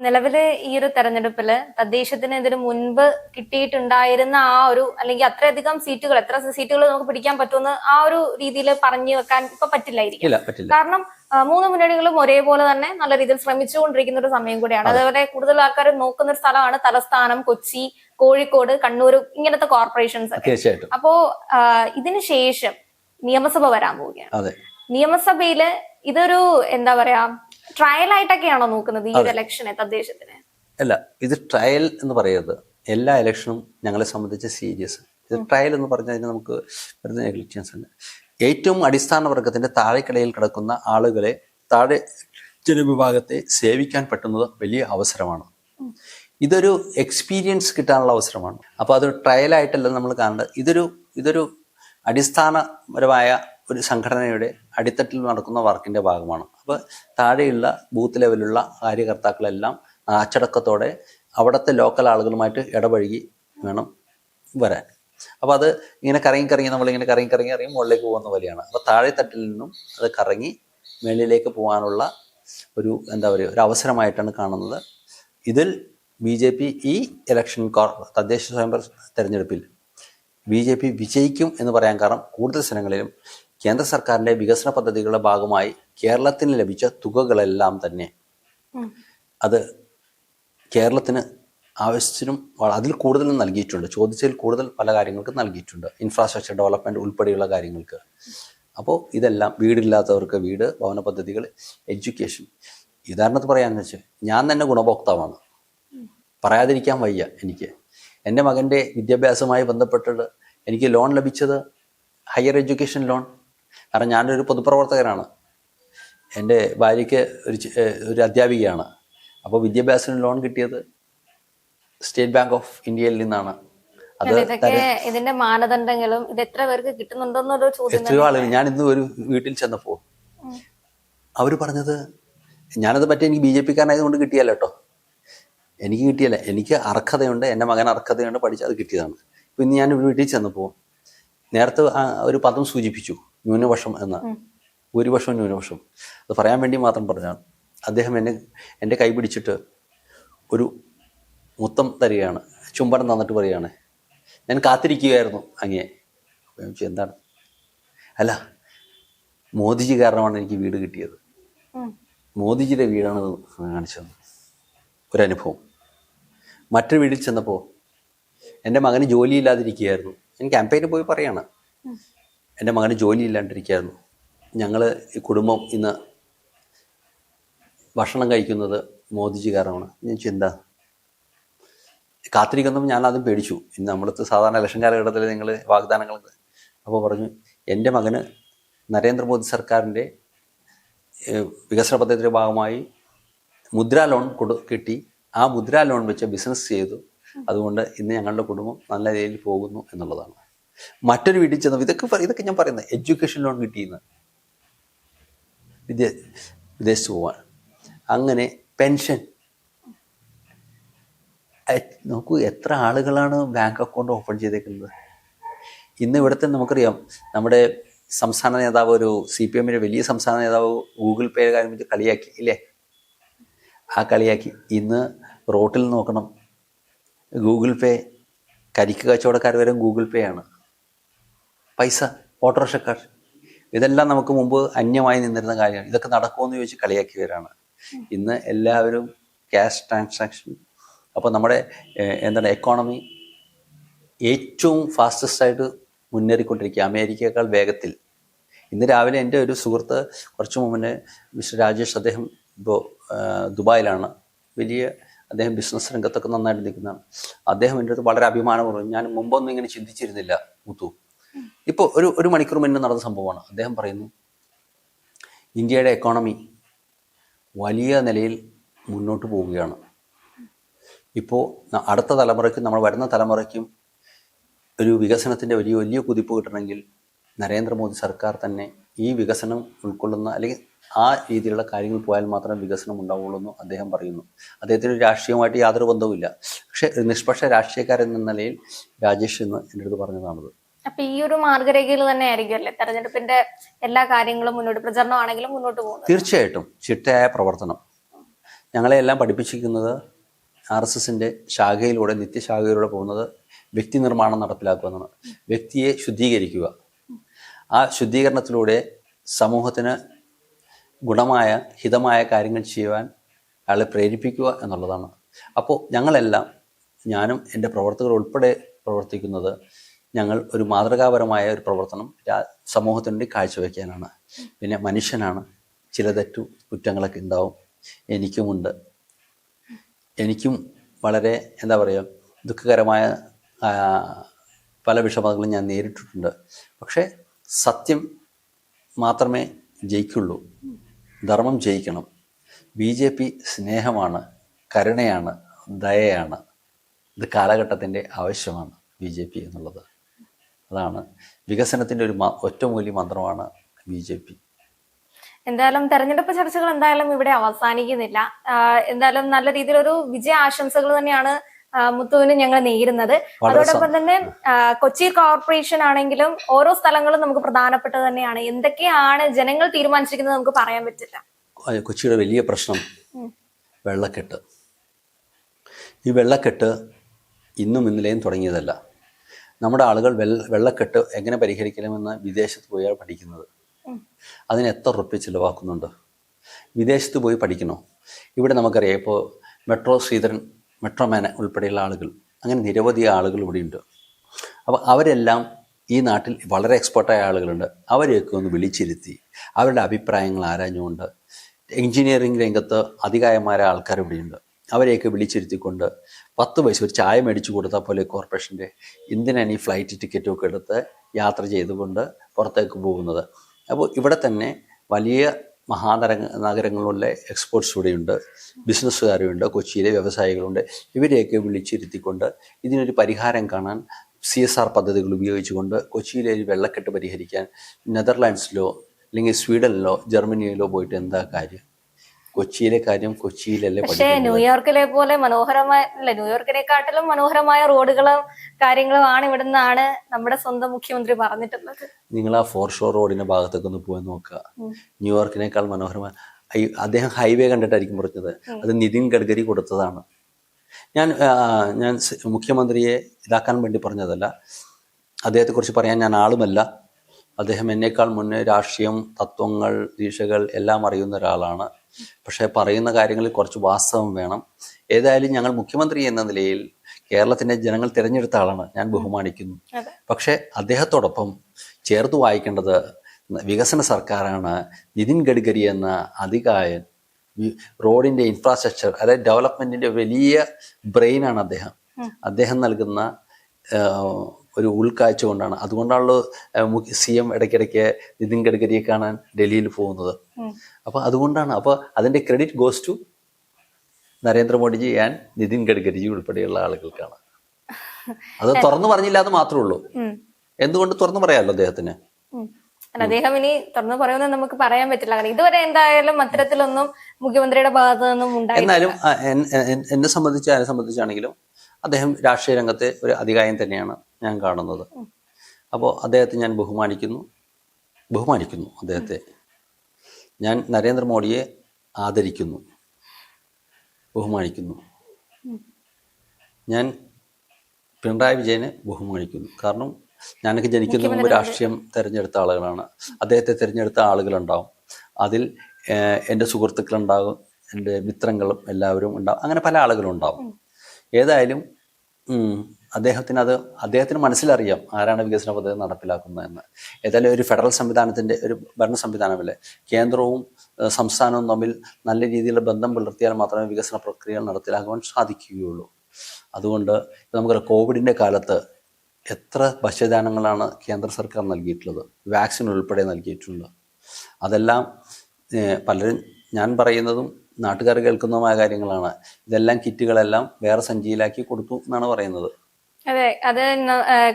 നിലവിൽ ഈ ഒരു തെരഞ്ഞെടുപ്പിൽ തദ്ദേശത്തിന് ഇതിന് മുൻപ് കിട്ടിയിട്ടുണ്ടായിരുന്ന ആ ഒരു അല്ലെങ്കിൽ അത്രയധികം സീറ്റുകൾ എത്ര സീറ്റുകൾ നമുക്ക് പിടിക്കാൻ പറ്റുമെന്ന് ആ ഒരു രീതിയിൽ പറഞ്ഞു വെക്കാൻ ഇപ്പൊ പറ്റില്ലായിരിക്കും. കാരണം മൂന്ന് മുന്നണികളും ഒരേപോലെ തന്നെ നല്ല രീതിയിൽ ശ്രമിച്ചുകൊണ്ടിരിക്കുന്ന ഒരു സമയം കൂടിയാണ്. അതേപോലെ കൂടുതൽ ആൾക്കാർ നോക്കുന്ന ഒരു സ്ഥലമാണ് തലസ്ഥാനം കൊച്ചി കോഴിക്കോട് കണ്ണൂർ ഇങ്ങനത്തെ കോർപ്പറേഷൻസ് അപ്പോ ഇതിന് ശേഷം നിയമസഭ വരാൻ പോവുകയാണ്. നിയമസഭയിൽ ഇതൊരു എന്താ പറയാ ട്രയൽ ആയിട്ടൊക്കെയാണോ നോക്കുന്നത് ഈ ഒരു ഇലക്ഷനെ തദ്ദേശത്തിന്? അല്ല ഇത് ട്രയൽ എന്ന് പറയുന്നത് എല്ലാ ഇലക്ഷനും ഞങ്ങളെ സംബന്ധിച്ച് സീരിയസ് ഇത് ട്രയൽ എന്ന് പറഞ്ഞാൽ നമുക്ക് വരുന്ന നെഗ്ലിജൻസ് ഉണ്ട് ഏറ്റവും അടിസ്ഥാന വർഗത്തിന്റെ താഴെക്കിടയിൽ കിടക്കുന്ന ആളുകളെ താഴെ ജനവിഭാഗത്തെ സേവിക്കാൻ പറ്റുന്നത് വലിയ അവസരമാണ്. ഇതൊരു എക്സ്പീരിയൻസ് കിട്ടാനുള്ള അവസരമാണ്. അപ്പോൾ അത് ട്രയലായിട്ടല്ല നമ്മൾ കാണേണ്ടത്. ഇതൊരു ഇതൊരു അടിസ്ഥാനപരമായ ഒരു സംഘടനയുടെ അടിത്തട്ടിൽ നടക്കുന്ന വർക്കിന്റെ ഭാഗമാണ്. അപ്പോൾ താഴെയുള്ള ബൂത്ത് ലെവലിലുള്ള കാര്യകർത്താക്കളെല്ലാം അച്ചടക്കത്തോടെ അവിടുത്തെ ലോക്കൽ ആളുകളുമായിട്ട് ഇടപഴകി വേണം വരാൻ. അപ്പോൾ അത് ഇങ്ങനെ കറങ്ങി കറങ്ങി നമ്മളിങ്ങനെ കറങ്ങി കറങ്ങി ഇറങ്ങി മുകളിലേക്ക് പോകുന്ന പോലെയാണ് അപ്പോൾ താഴെ തട്ടിൽ നിന്നും അത് കറങ്ങി മേളിലേക്ക് പോകാനുള്ള ഒരു എന്താ പറയുക ഒരു അവസരമായിട്ടാണ് കാണുന്നത്. ഇതിൽ ബി ജെ പി ഈ ഇലക്ഷൻ കോർ തദ്ദേശ സ്വയംഭരണ തെരഞ്ഞെടുപ്പിൽ ബി ജെ പി വിജയിക്കും എന്ന് പറയാൻ കാരണം കൂടുതൽ സ്ഥലങ്ങളിലും കേന്ദ്ര സർക്കാരിന്റെ വികസന പദ്ധതികളുടെ ഭാഗമായി കേരളത്തിന് ലഭിച്ച തുകകളെല്ലാം തന്നെ അത് കേരളത്തിന് ആവശ്യത്തിനും അതിൽ കൂടുതലും നൽകിയിട്ടുണ്ട്. ചോദിച്ചതിൽ കൂടുതൽ പല കാര്യങ്ങൾക്ക് നൽകിയിട്ടുണ്ട്. ഇൻഫ്രാസ്ട്രക്ചർ ഡെവലപ്മെന്റ് ഉൾപ്പെടെയുള്ള കാര്യങ്ങൾക്ക്. അപ്പോൾ ഇതെല്ലാം വീടില്ലാത്തവർക്ക് വീട് ഭവന പദ്ധതികൾ എഡ്യൂക്കേഷൻ ഉദാഹരണത്തിന് പറയാന്ന് വെച്ചാൽ ഞാൻ തന്നെ ഗുണഭോക്താവാണ്. പറയാതിരിക്കാൻ വയ്യ എനിക്ക്. എന്റെ മകന്റെ വിദ്യാഭ്യാസവുമായി ബന്ധപ്പെട്ടിട്ട് എനിക്ക് ലോൺ ലഭിച്ചത് ഹയർ എഡ്യൂക്കേഷൻ ലോൺ കാരണം ഞാനൊരു പൊതുപ്രവർത്തകനാണ്. എന്റെ ഭാര്യയ്ക്ക് ഒരു ഒരു അധ്യാപികയാണ്. അപ്പോൾ വിദ്യാഭ്യാസത്തിന് ലോൺ കിട്ടിയത് സ്റ്റേറ്റ് ബാങ്ക് ഓഫ് ഇന്ത്യയിൽ നിന്നാണ്. അത് ഇതിന്റെ മാനദണ്ഡങ്ങളും ഇത് എത്ര പേർക്ക് കിട്ടുന്നുണ്ടെന്നൊരു ചോദ്യം എത്രയോ ആളുകൾ. ഞാൻ ഇന്ന് ഒരു വീട്ടിൽ ചെന്നപ്പോൾ അവർ പറഞ്ഞത് ഞാനത് പറ്റി എനിക്ക് ബി ജെ പിക്കാരനായതുകൊണ്ട് കിട്ടിയല്ല കേട്ടോ എനിക്ക് കിട്ടിയല്ല. എനിക്ക് അർഹതയുണ്ട്. എന്റെ മകൻ അർഹതയുണ്ട്. പഠിച്ച് അത് കിട്ടിയതാണ്. ഇപ്പം ഇന്ന് ഞാൻ ഒരു വീട്ടിൽ ചെന്നപ്പോൾ നേരത്തെ ഒരു പദം സൂചിപ്പിച്ചു. ന്യൂനപക്ഷം എന്ന ഭൂരിപക്ഷം ന്യൂനപക്ഷം. അത് പറയാൻ വേണ്ടി മാത്രം പറഞ്ഞാണ് അദ്ദേഹം എന്നെ എന്റെ കൈ പിടിച്ചിട്ട് ഒരു മുത്തം തരികയാണ്. ചുംബനം തന്നിട്ട് പറയുകയാണ്. ഞാൻ കാത്തിരിക്കുകയായിരുന്നു അങ്ങേ. എന്താണ്? അല്ല മോദിജി കാരണമാണ് എനിക്ക് വീട് കിട്ടിയത്. മോദിജിയുടെ വീടാണ് കാണിച്ചത്. ഒരനുഭവം. മറ്റൊരു വീട്ടിൽ ചെന്നപ്പോൾ എന്റെ മകന് ജോലിയില്ലാതിരിക്കുകയായിരുന്നു. ഞാൻ ക്യാമ്പയിന് പോയി പറയാണ്. എന്റെ മകന് ജോലി ഇല്ലാണ്ടിരിക്കുകയായിരുന്നു ഞങ്ങൾ ഈ കുടുംബം ഇന്ന് ഭക്ഷണം കഴിക്കുന്നത് മോദിജി കാരണമാണ്. ഞാൻ ചിന്ത കാത്തിരിക്കുന്നപ്പോൾ ഞാൻ ആദ്യം പേടിച്ചു. ഇന്ന് നമ്മളത്തെ സാധാരണ ഇലക്ഷൻ കാലഘട്ടത്തിൽ നിങ്ങൾ വാഗ്ദാനങ്ങൾ അപ്പോൾ പറഞ്ഞു എന്റെ മകന് നരേന്ദ്രമോദി സർക്കാരിന്റെ വികസന പദ്ധതിയുടെ ഭാഗമായി മുദ്രാ ലോൺ കൊടു കിട്ടി. ആ മുദ്രാ ലോൺ വെച്ച് ബിസിനസ് ചെയ്തു. അതുകൊണ്ട് ഇന്ന് ഞങ്ങളുടെ കുടുംബം നല്ല രീതിയിൽ പോകുന്നു എന്നുള്ളതാണ്. മറ്റൊരു വീട്ടിൽ ചെന്ന് ഇതൊക്കെ ഇതൊക്കെ ഞാൻ പറയുന്നത് എഡ്യൂക്കേഷൻ ലോൺ കിട്ടിയെന്ന്. വിദ്യ വിദേശത്ത് പോവാൻ. അങ്ങനെ പെൻഷൻ നോക്കൂ എത്ര ആളുകളാണ് ബാങ്ക് അക്കൗണ്ട് ഓപ്പൺ ചെയ്തേക്കുന്നത്? ഇന്ന് ഇവിടുത്തെ നമുക്കറിയാം നമ്മുടെ സംസ്ഥാന നേതാവ് ഒരു സി പി എമ്മിന്റെ വലിയ സംസ്ഥാന നേതാവ് ഗൂഗിൾ പേ കാര്യം വെച്ച് കളിയാക്കി ഇല്ലേ? ആ കളിയാക്കി. ഇന്ന് റോട്ടിൽ നോക്കണം. ഗൂഗിൾ പേ കരിക്ക് കച്ചവടക്കാർ വരെ ഗൂഗിൾ പേ ആണ്. പൈസ ഓട്ടോറിക്ഷക്കാർ. ഇതെല്ലാം നമുക്ക് മുമ്പ് അന്യമായി നിന്നിരുന്ന കാര്യമാണ്. ഇതൊക്കെ നടക്കുമെന്ന് ചോദിച്ച് കളിയാക്കിയവരാണ്. ഇന്ന് എല്ലാവരും ക്യാഷ് ട്രാൻസാക്ഷൻ. അപ്പോൾ നമ്മുടെ എന്താണ് എക്കോണമി ഏറ്റവും ഫാസ്റ്റസ്റ്റ് ആയിട്ട് മുന്നേറിക്കൊണ്ടിരിക്കുക. അമേരിക്കയേക്കാൾ വേഗത്തിൽ. ഇന്ന് രാവിലെ എന്റെ ഒരു സുഹൃത്ത് കുറച്ച് മുമ്പേ മിസ്റ്റർ രാജേഷ് അദ്ദേഹം ഇപ്പോൾ ദുബായിലാണ്. വലിയ അദ്ദേഹം ബിസിനസ് രംഗത്തൊക്കെ നന്നായിട്ട് നിൽക്കുന്നതാണ് അദ്ദേഹം എന്റെ അടുത്ത് വളരെ അഭിമാനം പറഞ്ഞു ഞാൻ മുമ്പൊന്നും ഇങ്ങനെ ചിന്തിച്ചിരുന്നില്ല മുത്തു. ഇപ്പോൾ ഒരു ഒരു മണിക്കൂർ മുന്നേ നടന്ന സംഭവമാണ്. അദ്ദേഹം പറയുന്നു ഇന്ത്യയുടെ എക്കോണമി വലിയ നിലയിൽ മുന്നോട്ട് പോവുകയാണ്. ഇപ്പോൾ അടുത്ത തലമുറയ്ക്കും നമ്മൾ വരുന്ന തലമുറയ്ക്കും ഒരു വികസനത്തിന്റെ വലിയ വലിയ കുതിപ്പ് കിട്ടണമെങ്കിൽ നരേന്ദ്രമോദി സർക്കാർ തന്നെ ഈ വികസനം ഉൾക്കൊള്ളുന്ന അല്ലെങ്കിൽ ആ രീതിയിലുള്ള കാര്യങ്ങൾ പോയാൽ മാത്രമേ വികസനം ഉണ്ടാവുള്ളൂ എന്ന് അദ്ദേഹം പറയുന്നു. അദ്ദേഹത്തിന് രാഷ്ട്രീയമായിട്ട് യാതൊരു ബന്ധവുമില്ല. പക്ഷേ നിഷ്പക്ഷ രാഷ്ട്രീയക്കാരൻ എന്ന നിലയിൽ രാജേഷ് എന്ന് എന്റെ അടുത്ത് പറഞ്ഞതാണത് അപ്പൊ ഈ ഒരു മാർഗരേഖയിൽ തന്നെ ആയിരിക്കും അല്ലെ തെരഞ്ഞെടുപ്പിന്റെ എല്ലാ കാര്യങ്ങളും മുന്നോട്ട് പ്രചരണമാണെങ്കിലും മുന്നോട്ട് പോകുന്നത്? തീർച്ചയായിട്ടും. ചിട്ടയായ പ്രവർത്തനം. ഞങ്ങളെ എല്ലാം പഠിപ്പിച്ചിരിക്കുന്നത് ആർ എസ് എസിന്റെ ശാഖയിലൂടെ നിത്യശാഖയിലൂടെ പോകുന്നത് വ്യക്തി നിർമ്മാണം നടപ്പിലാക്കുക എന്നാണ്. വ്യക്തിയെ ശുദ്ധീകരിക്കുക. ആ ശുദ്ധീകരണത്തിലൂടെ സമൂഹത്തിന് ഗുണമായ ഹിതമായ കാര്യങ്ങൾ ചെയ്യുവാൻ അയാളെ പ്രേരിപ്പിക്കുക എന്നുള്ളതാണ്. അപ്പോൾ ഞങ്ങളെല്ലാം ഞാനും എന്റെ പ്രവർത്തകർ ഉൾപ്പെടെ പ്രവർത്തിക്കുന്നത് ഞങ്ങൾ ഒരു മാതൃകാപരമായ ഒരു പ്രവർത്തനം സമൂഹത്തിന് വേണ്ടി കാഴ്ചവെക്കാനാണ്. പിന്നെ മനുഷ്യനാണ്. ചില തെറ്റു കുറ്റങ്ങളൊക്കെ ഉണ്ടാവും. എനിക്കുമുണ്ട്. എനിക്കും വളരെ എന്താ പറയുക ദുഃഖകരമായ പല വിഷമതകളും ഞാൻ നേരിട്ടിട്ടുണ്ട്. പക്ഷേ സത്യം മാത്രമേ ജയിക്കുള്ളൂ. ധർമ്മം ജയിക്കണം. ബി ജെ പി സ്നേഹമാണ് കരുണയാണ് ദയയാണ്. ഇത് കാലഘട്ടത്തിന്റെ ആവശ്യമാണ് ബി ജെ പി എന്നുള്ളത്. അതാണ്. വികസനത്തിന്റെ ഒരു ഒറ്റ ഒറ്റമൂലി മന്ത്രമാണ് ബി ജെ പി. എന്തായാലും തെരഞ്ഞെടുപ്പ് ചർച്ചകൾ എന്തായാലും ഇവിടെ അവസാനിക്കുന്നില്ല. എന്തായാലും നല്ല രീതിയിലൊരു വിജയ ആശംസകൾ തന്നെയാണ് മുത്തുവിന് ഞങ്ങൾ നേരുന്നത്. അതോടൊപ്പം തന്നെ കൊച്ചി കോർപ്പറേഷൻ ആണെങ്കിലും ഓരോ സ്ഥലങ്ങളും നമുക്ക് പ്രധാനപ്പെട്ടത് തന്നെയാണ്. എന്തൊക്കെയാണ് ജനങ്ങൾ തീരുമാനിച്ചിരിക്കുന്നത് നമുക്ക് പറയാൻ പറ്റില്ല. കൊച്ചിയുടെ വലിയ പ്രശ്നം വെള്ളക്കെട്ട്. ഈ വെള്ളക്കെട്ട് ഇന്നും ഇന്നലെയും തുടങ്ങിയതല്ല. നമ്മുടെ ആളുകൾ വെള്ള വെള്ളക്കെട്ട് എങ്ങനെ പരിഹരിക്കണമെന്ന് വിദേശത്ത് പോയാൽ പഠിക്കുന്നത്. അതിന് എത്ര റുപ്യ ചിലവാക്കുന്നുണ്ട്? വിദേശത്ത് പോയി പഠിക്കണോ? ഇവിടെ നമുക്കറിയാം ഇപ്പോൾ മെട്രോ ശ്രീധരൻ മെട്രോ മാന ഉൾപ്പെടെയുള്ള ആളുകൾ അങ്ങനെ നിരവധി ആളുകൾ ഇവിടെയുണ്ട് അപ്പോൾ അവരെല്ലാം ഈ നാട്ടിൽ വളരെ എക്സ്പേർട്ടായ ആളുകളുണ്ട്. അവരെയൊക്കെ ഒന്ന് വിളിച്ചിരുത്തി അവരുടെ അഭിപ്രായങ്ങൾ ആരാഞ്ഞുകൊണ്ട് എഞ്ചിനീയറിംഗ് രംഗത്ത് അധികായന്മാരായ ആൾക്കാർ ഇവിടെയുണ്ട്. അവരെയൊക്കെ വിളിച്ചിരുത്തിക്കൊണ്ട് പത്ത് പൈസ ഒരു ചായ മേടിച്ചു കൊടുത്താൽ പോലെ കോർപ്പറേഷന്റെ എന്തിനാണ് ഈ ഫ്ലൈറ്റ് ടിക്കറ്റും ഒക്കെ എടുത്ത് യാത്ര ചെയ്തുകൊണ്ട് പുറത്തേക്ക് പോകുന്നത്? അപ്പോൾ ഇവിടെ തന്നെ വലിയ മഹാനര നഗരങ്ങളിലെ എക്സ്പോർട്സ് ഇവിടെയുണ്ട് ബിസിനസ്സുകാരുണ്ട് കൊച്ചിയിലെ വ്യവസായികളുണ്ട്. ഇവരെയൊക്കെ വിളിച്ചിരുത്തിക്കൊണ്ട് ഇതിനൊരു പരിഹാരം കാണാൻ സി എസ് ആർ പദ്ധതികൾ ഉപയോഗിച്ചുകൊണ്ട് കൊച്ചിയിലെ ഒരു വെള്ളക്കെട്ട് പരിഹരിക്കാൻ നെതർലാൻഡ്സിലോ അല്ലെങ്കിൽ സ്വീഡനിലോ ജർമ്മനിയിലോ പോയിട്ട് എന്താ കാര്യം? കൊച്ചിയിലെ കാര്യം കൊച്ചിയിലല്ലേ പക്ഷേ ന്യൂയോർക്കിലെ പോലെ മനോഹരമായ അല്ല ന്യൂയോർക്കിനെക്കാട്ടിലും മനോഹരമായ റോഡുകളും കാര്യങ്ങളും ആണ് ഇവിടുന്നാണ് നമ്മുടെ സ്വന്തം മുഖ്യമന്ത്രി പറഞ്ഞിട്ടുള്ളത്. നിങ്ങൾ ആ ഫോർ ഷോർ റോഡിന്റെ ഭാഗത്തൊക്കെ ഒന്ന് പോയി നോക്കുക. ന്യൂയോർക്കിനേക്കാൾ മനോഹരമായ അദ്ദേഹം ഹൈവേ കണ്ടിട്ടായിരിക്കും പറഞ്ഞത്. അത് നിതിൻ ഗഡ്കരി കൊടുത്തതാണ്. ഞാൻ ഞാൻ മുഖ്യമന്ത്രിയെ ഇതാക്കാൻ വേണ്ടി പറഞ്ഞതല്ല. അദ്ദേഹത്തെക്കുറിച്ച് പറയാൻ ഞാൻ ആളുമല്ല. അദ്ദേഹം എന്നേക്കാൾ മുന്നേ രാഷ്ട്രീയം തത്വങ്ങൾ ദീക്ഷകൾ എല്ലാം അറിയുന്ന ഒരാളാണ്. പക്ഷേ പറയുന്ന കാര്യങ്ങളിൽ കുറച്ച് വാസ്തവം വേണം. ഏതായാലും ഞങ്ങൾ മുഖ്യമന്ത്രി എന്ന നിലയിൽ കേരളത്തിന്റെ ജനങ്ങൾ തിരഞ്ഞെടുത്ത ആളാണ്. ഞാൻ ബഹുമാനിക്കുന്നു. പക്ഷേ അദ്ദേഹത്തോടൊപ്പം ചേർത്ത് വായിക്കേണ്ടത് വികസന സർക്കാരാണ് നിതിൻ ഗഡ്കരി എന്ന അധികായൻ. റോഡിന്റെ ഇൻഫ്രാസ്ട്രക്ചർ അതായത് ഡെവലപ്മെന്റിന്റെ വലിയ ബ്രെയിനാണ് അദ്ദേഹം. അദ്ദേഹം നൽകുന്ന ഒരു ഉൾക്കാഴ്ച കൊണ്ടാണ്. അതുകൊണ്ടാണല്ലോ സി എം ഇടയ്ക്കിടയ്ക്ക് നിതിൻ ഗഡ്കരിയെ കാണാൻ ഡൽഹിയിൽ പോകുന്നത്. അപ്പൊ അപ്പോൾ അതുകൊണ്ടാണ് അപ്പോൾ അതിന്റെ credit goes to Narendra Modi ji and Nitin Gadkari ji ഉൾപ്പെടെയുള്ള ആളുകൾക്കാണ്. അത് തുറന്നു പറഞ്ഞില്ല എന്ന് മാത്രമേ ഉള്ളൂ. എന്തുകൊണ്ട് തുറന്നു പറയാമല്ലോ അദ്ദേഹത്തിന്? അദ്ദേഹം ഇനി തുറന്നു പറയുമെന്ന് നമുക്ക് പറയാൻ പറ്റില്ല. കാരണം ഇതുവരെ എന്തായാലും അത്തരത്തിലൊന്നും മുഖ്യമന്ത്രിയുടെ ഭാഗത്തു നിന്നും ഉണ്ടായിട്ടില്ല. എന്നാലും എന്നെ സംബന്ധിച്ച് ആരെ സംബന്ധിച്ചാണെങ്കിലും അദ്ദേഹം രാഷ്ട്രീയ രംഗത്തെ ഒരു അധികായം തന്നെയാണ് ഞാൻ കാണുന്നത്. അപ്പോൾ അദ്ദേഹത്തെ ഞാൻ ബഹുമാനിക്കുന്നു. ബഹുമാനിക്കുന്നു അദ്ദേഹത്തെ. ഞാൻ നരേന്ദ്രമോദിയെ ആദരിക്കുന്നു. ബഹുമാനിക്കുന്നു. ഞാൻ പിണറായി വിജയനെ ബഹുമാനിക്കുന്നു. കാരണം ഞാനൊക്കെ ജനിക്കുന്ന മുമ്പ് രാഷ്ട്രീയം തിരഞ്ഞെടുത്ത ആളുകളാണ്. അദ്ദേഹത്തെ തിരഞ്ഞെടുത്ത ആളുകളുണ്ടാവും. അതിൽ എന്റെ സുഹൃത്തുക്കളുണ്ടാകും എന്റെ മിത്രങ്ങളും എല്ലാവരും ഉണ്ടാവും. അങ്ങനെ പല ആളുകളും ഉണ്ടാവും ഏതായാലും അദ്ദേഹത്തിന് അത് അദ്ദേഹത്തിന് മനസ്സിലറിയാം ആരാണ് വികസന പദ്ധതി നടപ്പിലാക്കുന്നത് എന്ന്. ഏതായാലും ഒരു ഫെഡറൽ സംവിധാനത്തിന്റെ ഒരു ഭരണ സംവിധാനമല്ലേ കേന്ദ്രവും സംസ്ഥാനവും തമ്മിൽ നല്ല രീതിയിലുള്ള ബന്ധം പുലർത്തിയാൽ മാത്രമേ വികസന പ്രക്രിയകൾ നടപ്പിലാക്കുവാൻ സാധിക്കുകയുള്ളൂ. അതുകൊണ്ട് നമുക്ക് കോവിഡിന്റെ കാലത്ത് എത്ര ഭക്ഷ്യദാനങ്ങളാണ് കേന്ദ്ര സർക്കാർ നൽകിയിട്ടുള്ളത്? വാക്സിൻ ഉൾപ്പെടെ നൽകിയിട്ടുള്ളത്. അതെല്ലാം പലരും ഞാൻ പറയുന്നതും നാട്ടുകാർ കേൾക്കുന്നതുമായ കാര്യങ്ങളാണ്. ഇതെല്ലാം കിറ്റുകളെല്ലാം വേറെ സഞ്ചിയിലാക്കി കൊടുത്തു എന്നാണ് പറയുന്നത്. അതെ അത്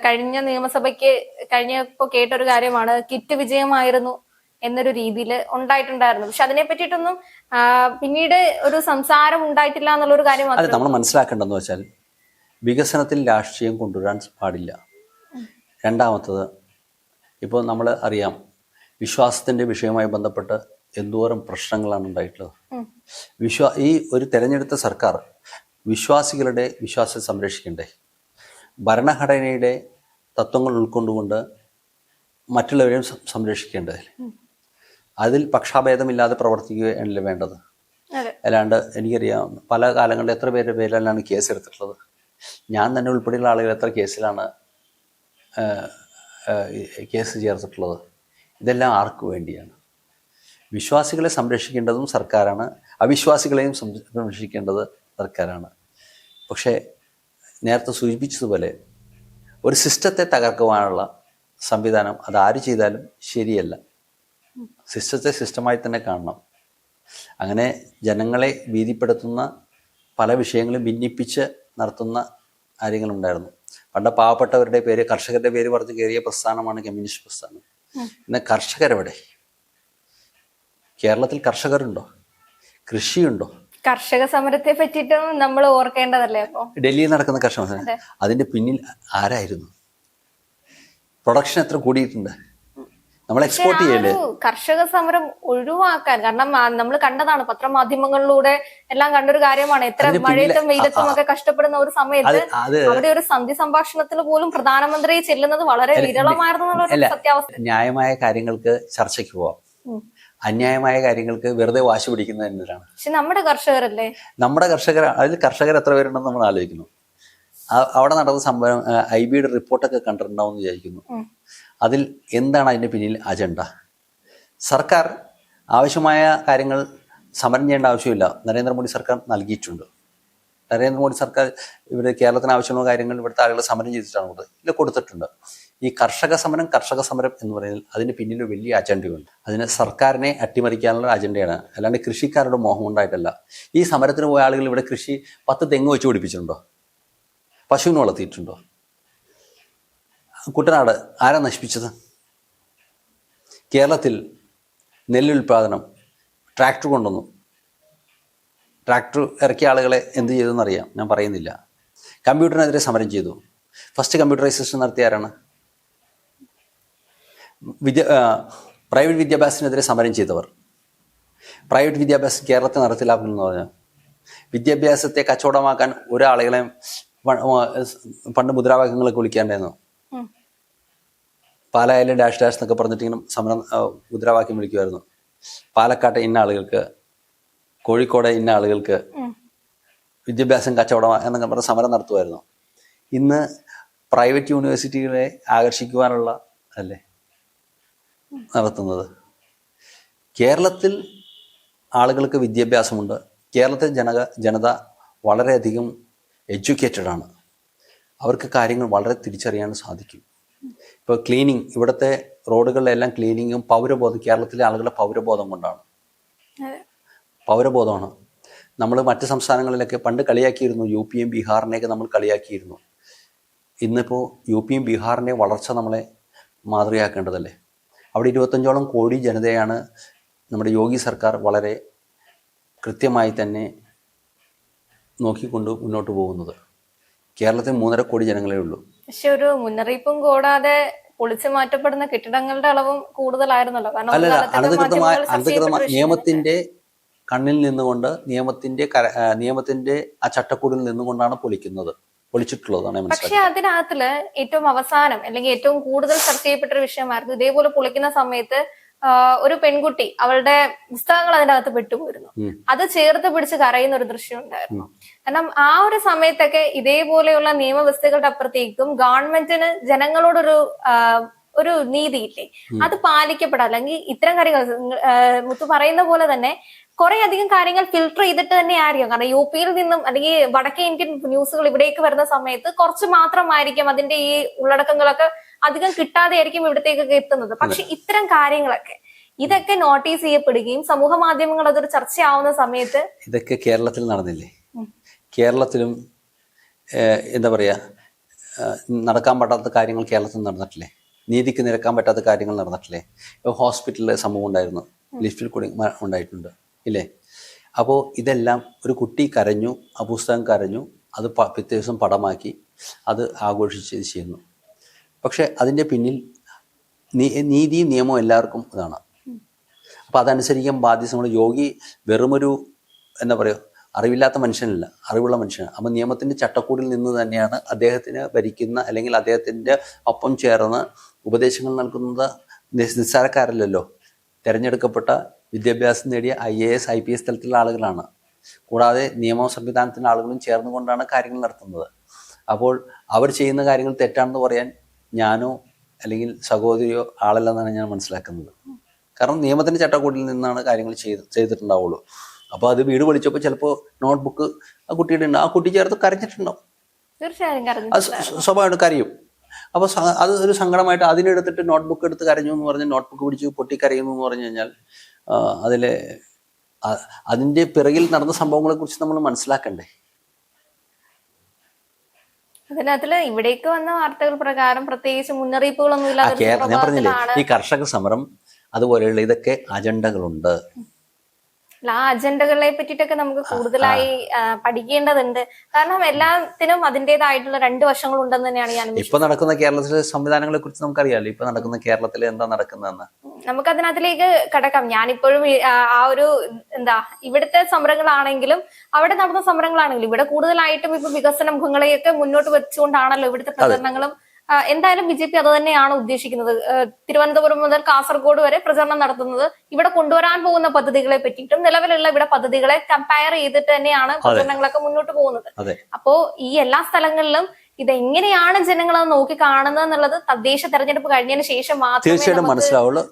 കഴിഞ്ഞ നിയമസഭയ്ക്ക് കഴിഞ്ഞപ്പോ കേട്ടൊരു കാര്യമാണ് കിറ്റ് വിജയമായിരുന്നു എന്നൊരു രീതിയിൽ ഉണ്ടായിട്ടുണ്ടായിരുന്നു. പക്ഷെ അതിനെ പറ്റിയിട്ടൊന്നും പിന്നീട് ഒരു സംസാരം ഉണ്ടായിട്ടില്ല എന്നുള്ളൊരു കാര്യം അതെ നമ്മൾ മനസ്സിലാക്കേണ്ടതെന്ന് വെച്ചാൽ വികസനത്തിൽ രാഷ്ട്രീയം കൊണ്ടുവരാൻ പാടില്ല. രണ്ടാമത്തത് ഇപ്പോൾ നമ്മൾ അറിയാം വിശ്വാസത്തിന്റെ വിഷയവുമായി ബന്ധപ്പെട്ട് എന്തോരം പ്രശ്നങ്ങളാണ് ഉണ്ടായിട്ടുള്ളത്. വിശ്വാ ഈ ഒരു തെരഞ്ഞെടുത്ത സർക്കാർ വിശ്വാസികളുടെ വിശ്വാസം സംരക്ഷിക്കണ്ടേ? ഭരണഘടനയുടെ തത്വങ്ങൾ ഉൾക്കൊണ്ടുകൊണ്ട് മറ്റുള്ളവരെയും സംരക്ഷിക്കേണ്ടത് അതിൽ പക്ഷാഭേദമില്ലാതെ പ്രവർത്തിക്കുകയാണല്ലേ വേണ്ടത്? അല്ലാണ്ട് എനിക്കറിയാം പല കാലങ്ങളിൽ എത്ര പേരുടെ പേരിലാണ് കേസ് എടുത്തിട്ടുള്ളത് ഞാൻ തന്നെ ഉൾപ്പെടെയുള്ള ആളുകൾ എത്ര കേസിലാണ് കേസ് ചേർത്തിട്ടുള്ളത്. ഇതെല്ലാം ആർക്ക് വേണ്ടിയാണ്? വിശ്വാസികളെ സംരക്ഷിക്കേണ്ടതും സർക്കാരാണ്. അവിശ്വാസികളെയും സംരക്ഷിക്കേണ്ടത് സർക്കാരാണ്. പക്ഷേ നേരത്തെ സൂചിപ്പിച്ചതുപോലെ ഒരു സിസ്റ്റത്തെ തകർക്കുവാനുള്ള സംവിധാനം അത് ആര് ചെയ്താലും ശരിയല്ല. സിസ്റ്റത്തെ സിസ്റ്റമായി തന്നെ കാണണം. അങ്ങനെ ജനങ്ങളെ ഭീതിപ്പെടുത്തുന്ന പല വിഷയങ്ങളും ഭിന്നിപ്പിച്ച് നടത്തുന്ന കാര്യങ്ങളുണ്ടായിരുന്നു. പണ്ട് പാവപ്പെട്ടവരുടെ പേര് കർഷകരുടെ പേര് പറഞ്ഞ് കയറിയ പ്രസ്ഥാനമാണ് കമ്മ്യൂണിസ്റ്റ് പ്രസ്ഥാനം. ഇന്ന് കർഷകരെവിടെ? കേരളത്തിൽ കർഷകരുണ്ടോ? കൃഷിയുണ്ടോ? കർഷക സമരത്തെ പറ്റിയിട്ടും നമ്മൾ ഓർക്കേണ്ടതല്ലേ അപ്പോൾ ഡൽഹിയിൽ നടക്കുന്ന കർഷക സമരം. അതിന്റെ പിന്നിൽ ആരായിരുന്നു? പ്രൊഡക്ഷൻ എത്ര കൂടിയിട്ടുണ്ട്? നമ്മൾ എക്സ്പോർട്ട് ചെയ്യല്ലേ? കർഷക സമരം ഒഴിവാക്കാൻ കാരണം നമ്മൾ കണ്ടതാണ് പത്രമാധ്യമങ്ങളിലൂടെ എല്ലാം കണ്ടൊരു കാര്യമാണ്. എത്ര മഴയത്തും വെയിലത്തും ഒക്കെ കഷ്ടപ്പെടുന്ന ഒരു സമയത്ത് അവിടെ ഒരു സന്ധി സംഭാഷണത്തിൽ പോലും പ്രധാനമന്ത്രി ചെല്ലുന്നത് വളരെ വിരളമായിരുന്നു സത്യാവസ്ഥ. ന്യായമായ കാര്യങ്ങൾക്ക് ചർച്ചയ്ക്ക് പോവാം. അന്യായമായ കാര്യങ്ങൾക്ക് വെറുതെ വാശി പിടിക്കുന്നത് എന്തിനാണ് പക്ഷെ നമ്മുടെ കർഷകരല്ലേ? നമ്മുടെ കർഷകർ അതിൽ കർഷകർ എത്ര പേരുണ്ടെന്ന് നമ്മൾ ആലോചിക്കുന്നു. അവിടെ നടന്ന സംഭവം ഐ ബിയുടെ റിപ്പോർട്ടൊക്കെ കണ്ടിട്ടുണ്ടാവും എന്ന് വിചാരിക്കുന്നു. അതിൽ എന്താണ് അതിന്റെ പിന്നിൽ അജണ്ട? സർക്കാർ ആവശ്യമായ കാര്യങ്ങൾ സമരം ചെയ്യേണ്ട ആവശ്യമില്ല. നരേന്ദ്രമോദി സർക്കാർ നൽകിയിട്ടുണ്ട്. നരേന്ദ്രമോദി സർക്കാർ ഇവിടെ കേരളത്തിന് ആവശ്യമുള്ള കാര്യങ്ങൾ ഇവിടുത്തെ ആളുകൾ സമരം ചെയ്തിട്ടാണ് കൊടുത്തത്. ഇല്ല കൊടുത്തിട്ടുണ്ട്. ഈ കർഷക സമരം കർഷക സമരം എന്ന് പറയുന്നത് അതിന് പിന്നിൽ വലിയ അജണ്ടയുണ്ട് അതിന് സർക്കാരിനെ അട്ടിമറിക്കാനുള്ള അജണ്ടയാണ് അല്ലാണ്ട് കൃഷിക്കാരുടെ മോഹം ഉണ്ടായിട്ടല്ല ഈ സമരത്തിന് പോയ ആളുകൾ ഇവിടെ കൃഷി പത്ത് തെങ്ങ് വെച്ച് പിടിപ്പിച്ചിട്ടുണ്ടോ? പശുവിനെ വളർത്തിയിട്ടുണ്ടോ? കുട്ടനാട് ആരാ നശിപ്പിച്ചത്? കേരളത്തിൽ നെല്ലുൽപാദനം ട്രാക്ടർ കൊണ്ടുവന്നു. ട്രാക്ടർ ഇറക്കിയ ആളുകളെ എന്ത് ചെയ്തെന്നറിയാം. ഞാൻ പറയുന്നില്ല. കമ്പ്യൂട്ടറിനെതിരെ സമരം ചെയ്തു. ഫസ്റ്റ് കമ്പ്യൂട്ടറൈസേഷൻ നടത്തിയ ആരാണ്? വിദ്യ പ്രൈവറ്റ് വിദ്യാഭ്യാസത്തിനെതിരെ സമരം ചെയ്തവർ. പ്രൈവറ്റ് വിദ്യാഭ്യാസം കേരളത്തിൽ നടത്തിലാക്കുന്നു പറഞ്ഞു വിദ്യാഭ്യാസത്തെ കച്ചവടമാക്കാൻ ഒരാളുകളെ പണ്ട് മുദ്രാവാക്യങ്ങളൊക്കെ വിളിക്കാണ്ടായിരുന്നു. പാലായാലും ഡാഷ് ഡാഷ് എന്നൊക്കെ പറഞ്ഞിട്ടിങ്ങനെ സമരം മുദ്രാവാക്യം വിളിക്കുമായിരുന്നു. പാലക്കാട്ടെ ഇന്ന ആളുകൾക്ക് കോഴിക്കോട് ഇന്ന ആളുകൾക്ക് വിദ്യാഭ്യാസം കച്ചവടം എന്നൊക്കെ പറഞ്ഞ സമരം നടത്തുമായിരുന്നു. ഇന്ന് പ്രൈവറ്റ് യൂണിവേഴ്സിറ്റികളെ ആകർഷിക്കുവാനുള്ള അല്ലേ? നടത്തുന്നത്. കേരളത്തിൽ ആളുകൾക്ക് വിദ്യാഭ്യാസമുണ്ട്. കേരളത്തിലെ ജന ജനത വളരെയധികം എഡ്യൂക്കേറ്റഡ് ആണ്. അവർക്ക് കാര്യങ്ങൾ വളരെ തിരിച്ചറിയാൻ സാധിക്കും. ഇപ്പോൾ ക്ലീനിങ് ഇവിടുത്തെ റോഡുകളിലെല്ലാം ക്ലീനിങ്ങും പൗരബോധം കേരളത്തിലെ ആളുകളുടെ പൗരബോധം കൊണ്ടാണ്. പൗരബോധമാണ്. നമ്മൾ മറ്റ് സംസ്ഥാനങ്ങളിലൊക്കെ പണ്ട് കളിയാക്കിയിരുന്നു യു പിയും ബീഹാറിനെയൊക്കെ നമ്മൾ കളിയാക്കിയിരുന്നു. ഇന്നിപ്പോൾ യു പിയും ബീഹാറിന്റെ വളർച്ച നമ്മളെ മാതൃകയാക്കേണ്ടതല്ലേ? അവിടെ ഇരുപത്തഞ്ചോളം കോടി ജനതയാണ് നമ്മുടെ യോഗി സർക്കാർ വളരെ കൃത്യമായി തന്നെ നോക്കിക്കൊണ്ട് മുന്നോട്ട് പോകുന്നത്. കേരളത്തിൽ മൂന്നര കോടി ജനങ്ങളേ ഉള്ളൂ. പക്ഷെ ഒരു മുന്നറിയിപ്പും കൂടാതെ പൊളിച്ചു മാറ്റപ്പെടുന്ന കെട്ടിടങ്ങളുടെ അളവും കൂടുതലായിരുന്നല്ലോ. അനധികൃതമായ അനധികൃതമായ നിയമത്തിന്റെ കണ്ണിൽ നിന്നുകൊണ്ട് നിയമത്തിന്റെ നിയമത്തിന്റെ ആ ചട്ടക്കൂടിൽ നിന്നുകൊണ്ടാണ് പൊളിക്കുന്നത്. പൊളിച്ചിട്ടുള്ളതാണ് ഞാൻ പക്ഷെ അതിനകത്തിൽ ഏറ്റവും അവസാനം അല്ലെങ്കിൽ ഏറ്റവും കൂടുതൽ ചർച്ച ചെയ്യപ്പെട്ട ഒരു വിഷയമായിരുന്നു ഇതേപോലെ പൊളിക്കുന്ന സമയത്ത് ഒരു പെൺകുട്ടി അവളുടെ പുസ്തകങ്ങൾ അതിന്റെ അകത്ത് പെട്ടുപോയിരുന്നു അത് ചേർത്ത് പിടിച്ച് കരയുന്ന ഒരു ദൃശ്യം ഉണ്ടായിരുന്നു. കാരണം ആ ഒരു സമയത്തൊക്കെ ഇതേപോലെയുള്ള നിയമവ്യവസ്ഥകളുടെ അപ്പുറത്തേക്കും ഗവൺമെന്റിന് ജനങ്ങളോടൊരു ഒരു ഒരു നീതിയില്ലേ? അത് പാലിക്കപ്പെടാം. അല്ലെങ്കിൽ ഇത്തരം കാര്യങ്ങൾ മുത്തു പറയുന്ന പോലെ തന്നെ കുറെ അധികം കാര്യങ്ങൾ ഫിൽട്ടർ ചെയ്തിട്ട് തന്നെ ആയിരിക്കും കാരണം യു പിയിൽ നിന്നും അല്ലെങ്കിൽ വടക്കേ ഇന്ത്യൻ ന്യൂസുകൾ ഇവിടേക്ക് വരുന്ന സമയത്ത് കുറച്ച് മാത്രമായിരിക്കും അതിന്റെ ഈ ഉള്ളടക്കങ്ങളൊക്കെ അധികം കിട്ടാതെ ആയിരിക്കും ഇവിടത്തേക്കൊക്കെ എത്തുന്നത്. പക്ഷെ ഇത്തരം കാര്യങ്ങളൊക്കെ ഇതൊക്കെ നോട്ടീസ് ചെയ്യപ്പെടുകയും സമൂഹ മാധ്യമങ്ങൾ അതൊരു ചർച്ചയാവുന്ന സമയത്ത് ഇതൊക്കെ കേരളത്തിൽ നടന്നില്ലേ? കേരളത്തിലും എന്താ പറയാ നടക്കാൻ പറ്റാത്ത കാര്യങ്ങൾ കേരളത്തിൽ നടന്നിട്ടില്ലേ? നീതിക്ക് നിരക്കാൻ പറ്റാത്ത കാര്യങ്ങൾ നടന്നിട്ടില്ലേ? ഹോസ്പിറ്റലിലെ സംഭവം ഉണ്ടായിരുന്നു. ലിഫ്റ്റിൽ കൂടി ഉണ്ടായിട്ടുണ്ട്. ഇല്ലേ? അപ്പോൾ ഇതെല്ലാം ഒരു കുട്ടി കരഞ്ഞു ആ പുസ്തകം കരഞ്ഞു അത് പിറ്റേ ദിവസം പടമാക്കി അത് ആഘോഷിച്ച് ചെയ്യുന്നു. പക്ഷേ അതിന്റെ പിന്നിൽ നീതിയും നിയമവും എല്ലാവർക്കും ഇതാണ്. അപ്പം അതനുസരിക്കാൻ ബാധ്യത നമ്മൾ യോഗി വെറുമൊരു എന്താ പറയുക അറിവില്ലാത്ത മനുഷ്യനല്ല അറിവുള്ള മനുഷ്യനാണ്. അപ്പം നിയമത്തിന്റെ ചട്ടക്കൂടിൽ നിന്ന് തന്നെയാണ് അദ്ദേഹത്തിന് ഭരിക്കുന്ന അല്ലെങ്കിൽ അദ്ദേഹത്തിന്റെ ഒപ്പം ചേർന്ന് ഉപദേശങ്ങൾ നൽകുന്നത് നിസ് നിസ്സാരക്കാരല്ലല്ലോ. തിരഞ്ഞെടുക്കപ്പെട്ട വിദ്യാഭ്യാസം നേടിയ I A S I P S തലത്തിലുള്ള ആളുകളാണ്. കൂടാതെ നിയമ സംവിധാനത്തിന്റെ ആളുകളും ചേർന്നുകൊണ്ടാണ് കാര്യങ്ങൾ നടത്തുന്നത്. അപ്പോൾ അവർ ചെയ്യുന്ന കാര്യങ്ങൾ തെറ്റാണെന്ന് പറയാൻ ഞാനോ അല്ലെങ്കിൽ സഹോദരിയോ ആളല്ലെന്നാണ് ഞാൻ മനസ്സിലാക്കുന്നത്. കാരണം നിയമത്തിന്റെ ചട്ടക്കൂടിൽ നിന്നാണ് കാര്യങ്ങൾ ചെയ്ത് ചെയ്തിട്ടുണ്ടാവുള്ളൂ. അപ്പോൾ അത് വീട് വിളിച്ചപ്പോൾ ചിലപ്പോൾ നോട്ട്ബുക്ക് ആ കുട്ടിയുടെ ഉണ്ട് ആ കുട്ടി ചേർത്ത് കരഞ്ഞിട്ടുണ്ടാവും. തീർച്ചയായും സ്വാഭാവികമായിട്ട് കരയും. അപ്പോൾ അത് ഒരു സങ്കടമായിട്ട് അതിനെടുത്തിട്ട് നോട്ട്ബുക്ക് എടുത്ത് കരഞ്ഞു എന്ന് പറഞ്ഞ് നോട്ട്ബുക്ക് പിടിച്ച് പൊട്ടി കരയുന്നു എന്ന് പറഞ്ഞു കഴിഞ്ഞാൽ അതിലെ അതിന്റെ അതിന്റെ പിറകിൽ നടന്ന സംഭവങ്ങളെ കുറിച്ച് നമ്മൾ മനസ്സിലാക്കണ്ടേ? അതിനകത്തിൽ ഇവിടേക്ക് വന്ന വാർത്തകൾ പ്രകാരം പ്രത്യേകിച്ച് മുന്നറിയിപ്പുകളൊന്നും കേരള ഞാൻ പറഞ്ഞില്ലേ ഈ കർഷക സമരം അതുപോലെയുള്ള ഇതൊക്കെ അജണ്ടകളുണ്ട്. ആ അജണ്ടകളെ പറ്റിയിട്ടൊക്കെ നമുക്ക് കൂടുതലായി പഠിക്കേണ്ടതുണ്ട്. കാരണം എല്ലാത്തിനും അതിന്റെതായിട്ടുള്ള രണ്ട് വശങ്ങളുണ്ടെന്ന് തന്നെയാണ് ഞാൻ ഇപ്പൊ നടക്കുന്ന കേരളത്തിലെ സംവിധാനങ്ങളെ കുറിച്ച് നമുക്കറിയാലോ? ഇപ്പൊ നടക്കുന്ന കേരളത്തിൽ എന്താ നടക്കുന്നതെന്ന്? നമുക്ക് അതിനകത്തിലേക്ക് കടക്കാം. ഞാനിപ്പോഴും ആ, ഒരു എന്താ ഇവിടുത്തെ സമരങ്ങളാണെങ്കിലും അവിടെ നടന്ന സമരങ്ങളാണെങ്കിലും ഇവിടെ കൂടുതലായിട്ടും ഇപ്പൊ വികസന മുഖങ്ങളെയൊക്കെ മുന്നോട്ട് വെച്ചുകൊണ്ടാണല്ലോ ഇവിടുത്തെ പ്രചരണങ്ങളും എന്തായാലും ബി ജെ പി അത് തന്നെയാണ് ഉദ്ദേശിക്കുന്നത്. തിരുവനന്തപുരം മുതൽ കാസർഗോഡ് വരെ പ്രചരണം നടത്തുന്നത് ഇവിടെ കൊണ്ടുവരാൻ പോകുന്ന പദ്ധതികളെ പറ്റിയിട്ടും നിലവിലുള്ള ഇവിടെ പദ്ധതികളെ കമ്പയർ ചെയ്തിട്ട് തന്നെയാണ് പ്രചരണങ്ങളൊക്കെ മുന്നോട്ട് പോകുന്നത്. അപ്പോ ഈ എല്ലാ സ്ഥലങ്ങളിലും ഇതെങ്ങനെയാണ് ജനങ്ങൾ അത് നോക്കി കാണുന്നത് എന്നുള്ളത് തദ്ദേശ തെരഞ്ഞെടുപ്പ് കഴിഞ്ഞതിന് ശേഷം മാത്രമേ തീർച്ചയായിട്ടും മനസ്സിലാവുള്ളൂ.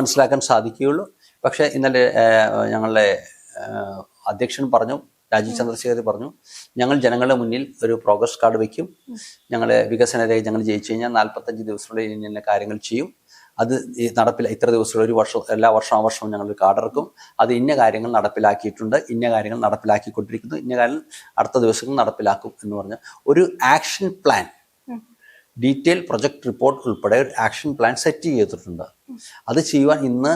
മനസ്സിലാക്കാൻ സാധിക്കുകയുള്ളൂ. പക്ഷെ ഇന്നലെ ഞങ്ങളുടെ അധ്യക്ഷൻ പറഞ്ഞു രാജീവ് ചന്ദ്രശേഖർ പറഞ്ഞു ഞങ്ങൾ ജനങ്ങളുടെ മുന്നിൽ ഒരു പ്രോഗ്രസ് കാർഡ് വയ്ക്കും ഞങ്ങളുടെ വികസന രേഖ ഞങ്ങൾ ജയിച്ചു കഴിഞ്ഞാൽ നാൽപ്പത്തഞ്ച് ദിവസത്തിനുള്ളിൽ ഇന്ന കാര്യങ്ങൾ ചെയ്യും. അത് നടപ്പിൽ ഇത്ര ദിവസത്തിൽ ഒരു വർഷം എല്ലാ വർഷം ആ വർഷവും ഞങ്ങൾ കാർഡ് ഇറക്കും. അത് ഇന്ന കാര്യങ്ങൾ നടപ്പിലാക്കിയിട്ടുണ്ട് ഇന്ന കാര്യങ്ങൾ നടപ്പിലാക്കിക്കൊണ്ടിരിക്കുന്നു ഇന്ന കാര്യം അടുത്ത ദിവസങ്ങൾ നടപ്പിലാക്കും എന്ന് പറഞ്ഞ. ഒരു action plan detail project report ഉൾപ്പെടെ ഒരു ആക്ഷൻ പ്ലാൻ സെറ്റ് ചെയ്തിട്ടുണ്ട്. അത് ചെയ്യുവാൻ ഇന്ന്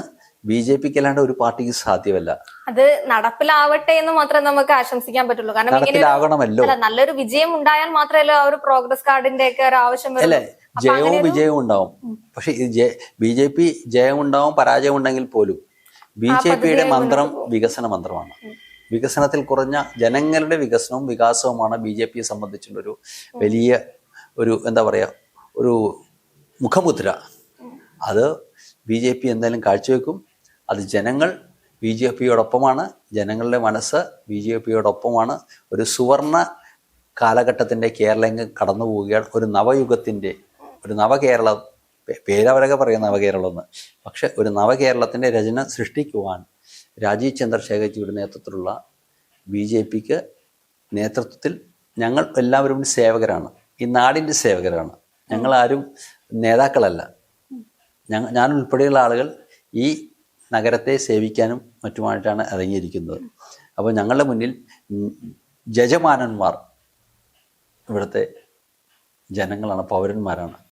ബി ജെ പിക്ക് അല്ലാണ്ട് ഒരു പാർട്ടിക്ക് സാധ്യമല്ല. അത് നടപ്പിലാവട്ടെ എന്ന് മാത്രമേ നമുക്ക് ആശംസിക്കാൻ പറ്റുള്ളൂ. കാരണം നടപ്പിലാകണമല്ലോ. നല്ലൊരു വിജയം ഉണ്ടായാൽ മാത്രമല്ല ആ ഒരു പ്രോഗ്രസ് കാർഡിന്റെ ഒക്കെ ഒരു ആവശ്യം. അല്ലേ ജയവും വിജയവും ഉണ്ടാവും. പക്ഷെ ബി ജെ പി ജയം ഉണ്ടാവും പരാജയം ഉണ്ടെങ്കിൽ പോലും ബി ജെ പിയുടെ മന്ത്രം വികസന മന്ത്രമാണ് വികസനത്തിൽ കുറഞ്ഞ ജനങ്ങളുടെ വികസനവും വികാസവുമാണ് ബി ജെ പിയെ സംബന്ധിച്ചുള്ളൊരു വലിയ ഒരു എന്താ പറയുക ഒരു മുഖമുദ്ര. അത് ബി ജെ പി എന്തായാലും കാഴ്ചവെക്കും. അത് ജനങ്ങൾ ബി ജെ പിയോടൊപ്പമാണ്. ജനങ്ങളുടെ മനസ്സ് ബി ജെ പിയോടൊപ്പമാണ്. ഒരു സുവർണ കാലഘട്ടത്തിന്റെ കേരളം കടന്നു പോവുകയാണ്. ഒരു നവയുഗത്തിന്റെ ഒരു നവകേരള പേരവരൊക്കെ പറയുന്ന നവകേരളം എന്ന് പക്ഷെ ഒരു നവകേരളത്തിന്റെ രചന സൃഷ്ടിക്കുവാൻ രാജീവ് ചന്ദ്രശേഖർജിയുടെ നേതൃത്വത്തിലുള്ള ബി ജെ പിക്ക് നേതൃത്വത്തിൽ ഞങ്ങൾ എല്ലാവരും സേവകരാണ്. ഈ നാടിന്റെ സേവകരാണ്. ഞങ്ങളാരും നേതാക്കളല്ല. ഞാൻ ഉൾപ്പെടെയുള്ള ആളുകൾ ഈ നഗരത്തെ സേവിക്കാനും മറ്റുമായിട്ടാണ് ഇറങ്ങിയിരിക്കുന്നത് അപ്പോൾ ഞങ്ങളുടെ മുന്നിൽ ജജമാനന്മാർ ഇവിടുത്തെ ജനങ്ങളാണ് പൗരന്മാരാണ്.